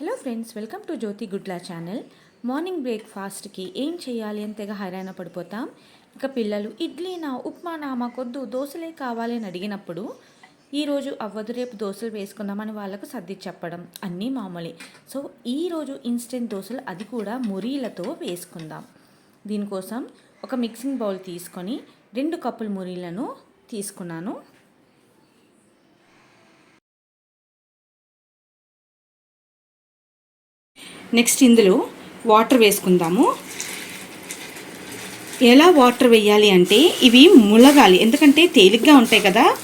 Hello friends welcome to Jyothi Gudla channel morning బ్రేక్ఫాస్ట్కి ఏం చేయాలి అని తెగ హైరాణ పడిపోతాం. ఇక పిల్లలు ఇడ్లీనా ఉప్మానా మాకొద్దు దోశలే కావాలి అని అడిగినప్పుడు ఈరోజు అవ్వదు రేపు దోశలు వేసుకుందామని వాళ్ళకు సర్ది చెప్పడం అన్నీ మామూలే. సో ఈరోజు ఇన్స్టెంట్ దోశలు అది కూడా మురీలతో వేసుకుందాం. దీనికోసం ఒక మిక్సింగ్ బౌల్ తీసుకొని రెండు కప్పుల మురీలను తీసుకున్నాను. నెక్స్ట్ ఇందులో వాటర్ వేసుకుందాము. ఎలా వాటర్ వేయాలి అంటే ఇవి ములగాలి. ఎందుకంటే తేలిగ్గా ఉంటాయి కదా.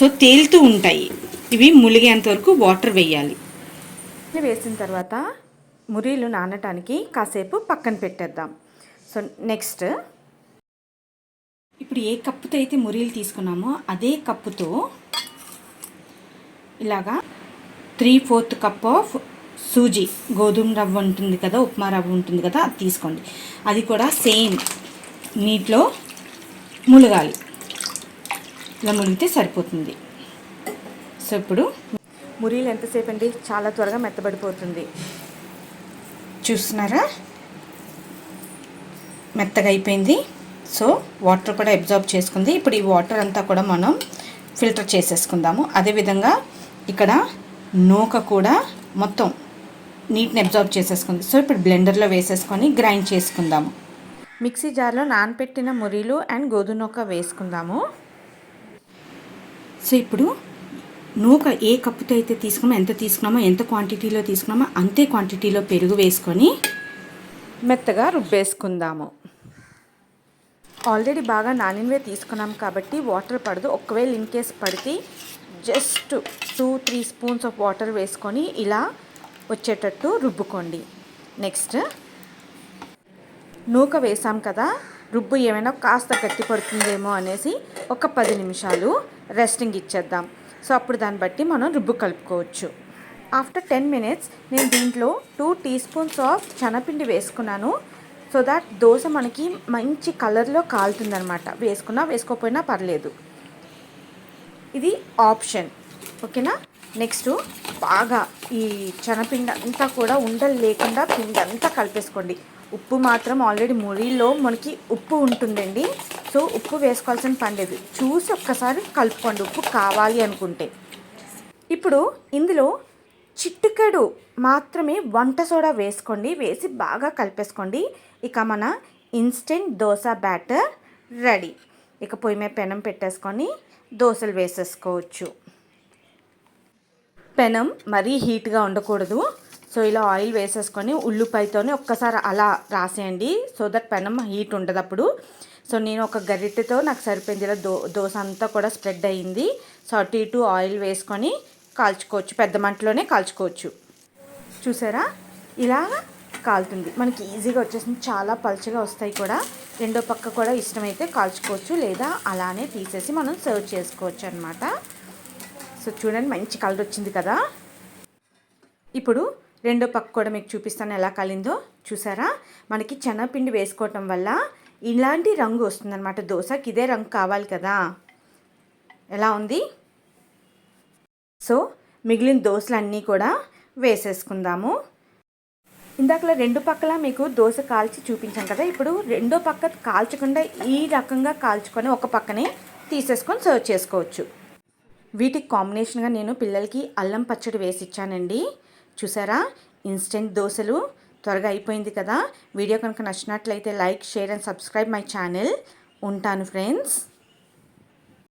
సో తేలుతూ ఉంటాయి. ఇవి ములిగేంత వరకు వాటర్ వేయాలి. వేసిన తర్వాత మురీలు నానటానికి కాసేపు పక్కన పెట్టేద్దాం. సో నెక్స్ట్ ఇప్పుడు ఏ కప్పుతో అయితే మురీలు తీసుకున్నామో అదే కప్పుతో ఇలాగా three fourth cup of sooji గోధుమ రవ్వ ఉంటుంది కదా ఉప్మా రవ్వ ఉంటుంది కదా అది తీసుకోండి. అది కూడా సేమ్ నీటిలో ములగాలి. ఇలా ములిగితే సరిపోతుంది. సో ఇప్పుడు మురీలు ఎంతసేపు అండి చాలా త్వరగా మెత్తబడిపోతుంది. చూస్తున్నారా? మెత్తగా అయిపోయింది. సో వాటర్ కూడా అబ్జార్బ్ చేసుకుంది. ఇప్పుడు ఈ వాటర్ అంతా కూడా మనం ఫిల్టర్ చేసేసుకుందాము. అదేవిధంగా ఇక్కడ నూక కూడా మొత్తం నీట్ని అబ్జార్బ్ చేసేసుకుంది. సో ఇప్పుడు బ్లెండర్లో వేసేసుకొని గ్రైండ్ చేసుకుందాము. మిక్సీ జార్లో నానపెట్టిన మురీలు అండ్ గోధుమ నూక వేసుకుందాము. సో ఇప్పుడు నూక ఏ కప్పుతో అయితే తీసుకున్నామో ఎంత తీసుకున్నామో ఎంత క్వాంటిటీలో తీసుకున్నామో అంతే క్వాంటిటీలో పెరుగు వేసుకొని మెత్తగా రుబ్బేసుకుందాము. ఆల్రెడీ బాగా నానినవే తీసుకున్నాం కాబట్టి వాటర్ పడదు. ఒకవేళ ఇన్ కేస్ పడితే just two three spoons of water వేసుకొని ఇలా వచ్చేటట్టు రుబ్బుకోండి. నెక్స్ట్ నూక వేసాం కదా రుబ్బు ఏమైనా కాస్త గట్టి పడుతుందేమో అనేసి ఒక పది నిమిషాలు రెస్టింగ్ ఇచ్చేద్దాం. సో అప్పుడు దాన్ని బట్టి మనం రుబ్బు కలుపుకోవచ్చు. ఆఫ్టర్ టెన్ మినిట్స్ నేను దీంట్లో టూ టీ స్పూన్స్ ఆఫ్ చనపిండి వేసుకున్నాను. సో దాట్ దోశ మనకి మంచి కలర్లో కాలుతుందనమాట వేసుకున్నా వేసుకోకపోయినా పర్లేదు. ఇది ఆప్షన్ ఓకేనా నెక్స్ట్ బాగా ఈ చనపిండి అంతా కూడా ఉండలు లేకుండా పిండి అంతా కలిపేసుకోండి. ఉప్పు మాత్రం ఆల్రెడీ మురిలో మనకి ఉప్పు ఉంటుందండి. సో ఉప్పు వేసుకోవాల్సిన పని లేదు. చూసి ఒక్కసారి కలుపుకోండి. ఉప్పు కావాలి అనుకుంటే. ఇప్పుడు ఇందులో చిట్టుకెడు మాత్రమే వంట సోడా వేసుకోండి. వేసి బాగా కలిపేసుకోండి. ఇక మన ఇన్స్టెంట్ దోశ బ్యాటర్ రెడీ. ఇక పొయ్యి మీద పెనం పెట్టేసుకొని దోశలు వేసేసుకోవచ్చు. పెనం మరీ హీట్గా ఉండకూడదు. సో ఇలా ఆయిల్ వేసేసుకొని ఉల్లిపాయతోనే ఒక్కసారి అలా రాసేయండి. సో దట్ పెనం హీట్ ఉండదు అప్పుడు. సో నేను ఒక గరిటెతో నాకు సరిపోయింది. ఇలా దో దోశ అంతా కూడా స్ప్రెడ్ అయ్యింది సో అటు ఇటు ఆయిల్ వేసుకొని కాల్చుకోవచ్చు. పెద్ద మంటలోనే కాల్చుకోవచ్చు. చూసారా? ఇలా కాలుతుంది. మనకి ఈజీగా వచ్చేసింది చాలా పలుచగా వస్తాయి కూడా. రెండో పక్క కూడా ఇష్టమైతే కాల్చుకోవచ్చు. లేదా అలానే తీసేసి మనం సర్వ్ చేసుకోవచ్చు అనమాట సో చూడండి మంచి కలర్ వచ్చింది కదా. ఇప్పుడు రెండో పక్క కూడా మీకు చూపిస్తాను ఎలా కలిందో. చూసారా? మనకి చెనపిండి వేసుకోవటం వల్ల ఇలాంటి రంగు వస్తుందన్నమాట. దోశకి ఇదే రంగు కావాలి కదా. ఎలా ఉంది? సో మిగిలిన దోశలన్నీ కూడా వేసేసుకుందాము. ఇందాకలా రెండు పక్కల మీకు దోశ కాల్చి చూపించాను కదా. ఇప్పుడు రెండో పక్క కాల్చకుండా ఈ రకంగా కాల్చుకొని ఒక పక్కనే తీసేసుకొని సర్వ్ చేసుకోవచ్చు. వీటికి కాంబినేషన్గా నేను పిల్లలకి అల్లం పచ్చడి వేసి ఇచ్చానండి చూసారా? ఇన్స్టెంట్ దోశలు. త్వరగా అయిపోయింది కదా? వీడియో కనుక నచ్చినట్లయితే like share and subscribe my channel. ఉంటాను ఫ్రెండ్స్.